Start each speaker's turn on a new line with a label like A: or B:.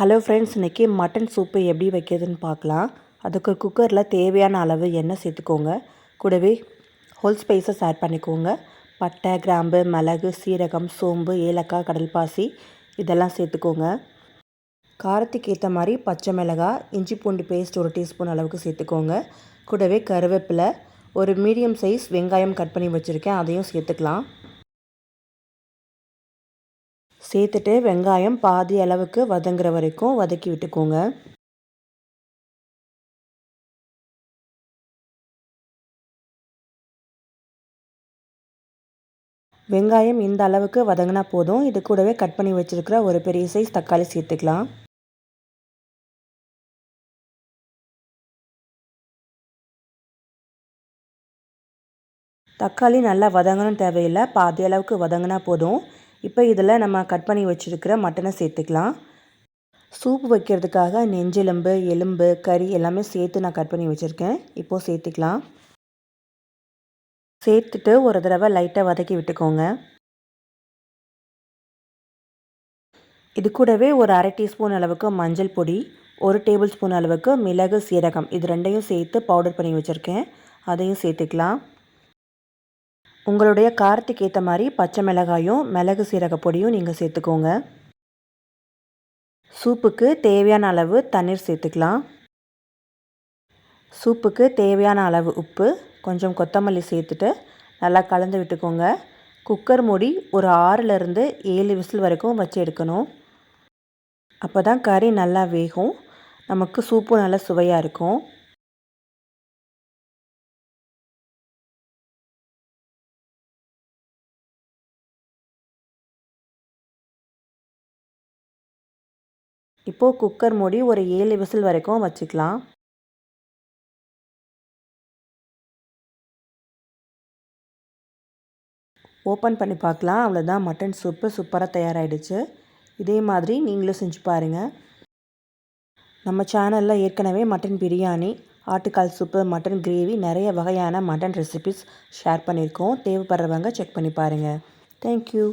A: Hello friends இன்றைக்கி mutton soup எப்படி வைக்கிறதுன்னு பார்க்கலாம். அதுக்கு குக்கரில் தேவையான அளவு எண்ணெய் சேர்த்துக்கோங்க. கூடவே ஹோல் ஸ்பைசஸ் ஆட் பண்ணிக்கோங்க. பட்டை கிராம்பு மிளகு சீரகம் சோம்பு ஏலக்காய் கடல்பாசி இதெல்லாம் சேர்த்துக்கோங்க. காரத்துக்கு ஏற்ற மாதிரி பச்சை மிளகாய் இஞ்சி பூண்டு பேஸ்ட் ஒரு டீஸ்பூன் அளவுக்கு சேர்த்துக்கோங்க. கூடவே கருவேப்பிலை ஒரு மீடியம் சைஸ் வெங்காயம் கட் பண்ணி வச்சுருக்கேன் அதையும் சேர்த்துக்கலாம். சேர்த்துட்டு வெங்காயம் பாதி அளவுக்கு வதங்குற வரைக்கும் வதக்கி விட்டுக்கோங்க. வெங்காயம் இந்த அளவுக்கு வதங்கினா போதும். இது கூடவே கட் பண்ணி வச்சுருக்கிற ஒரு பெரிய சைஸ் தக்காளி சேர்த்துக்கலாம். தக்காளி நல்லா வதங்கணும் தேவையில்லை. பாதி அளவுக்கு வதங்கினா போதும். இப்போ இதில் நம்ம கட் பண்ணி வச்சுருக்கிற மட்டனை சேர்த்துக்கலாம். சூப் வைக்கிறதுக்காக நெஞ்செலும்பு எலும்பு கறி எல்லாமே சேர்த்து நான் கட் பண்ணி வச்சுருக்கேன். இப்போது சேர்த்துக்கலாம். சேர்த்துட்டு ஒரு தடவை லைட்டாக வதக்கி விட்டுக்கோங்க. இது கூடவே ஒரு அரை டீஸ்பூன் அளவுக்கு மஞ்சள் பொடி ஒரு டேபிள் ஸ்பூன் அளவுக்கு மிளகு சீரகம். இது ரெண்டையும் சேர்த்து பவுடர் பண்ணி வச்சுருக்கேன். அதையும் சேர்த்துக்கலாம். உங்களுடைய காரத்துக்கு ஏற்ற மாதிரி பச்சை மிளகாயும் மிளகு சீரக பொடியும் நீங்கள் சேர்த்துக்கோங்க. சூப்புக்கு தேவையான அளவு தண்ணீர் சேர்த்துக்கலாம். சூப்புக்கு தேவையான அளவு உப்பு கொஞ்சம் கொத்தமல்லி சேர்த்துட்டு நல்லா கலந்து விட்டுக்கோங்க. குக்கர் மூடி ஒரு ஆறுலேருந்து ஏழு விசில் வரைக்கும் வச்சு எடுக்கணும். அப்போ தான் கறி நல்லா வேகும். நமக்கு சூப்பும் நல்லா சுவையாக இருக்கும். இப்போது குக்கர் மூடி ஒரு ஏழு விசில் வரைக்கும் வச்சுக்கலாம். ஓப்பன் பண்ணி பார்க்கலாம். அவ்வளோதான் மட்டன் சூப்பு சூப்பராக தயாராகிடுச்சு இதே மாதிரி நீங்களும் செஞ்சு பாருங்கள் நம்ம சேனலில் ஏற்கனவே மட்டன் பிரியாணி ஆட்டுக்கால் சூப்பு மட்டன் கிரேவி நிறைய வகையான மட்டன் ரெசிபிஸ் ஷேர் பண்ணியிருக்கோம். தேவைப்படுறவங்க செக் பண்ணி பாருங்கள் தேங்க்யூ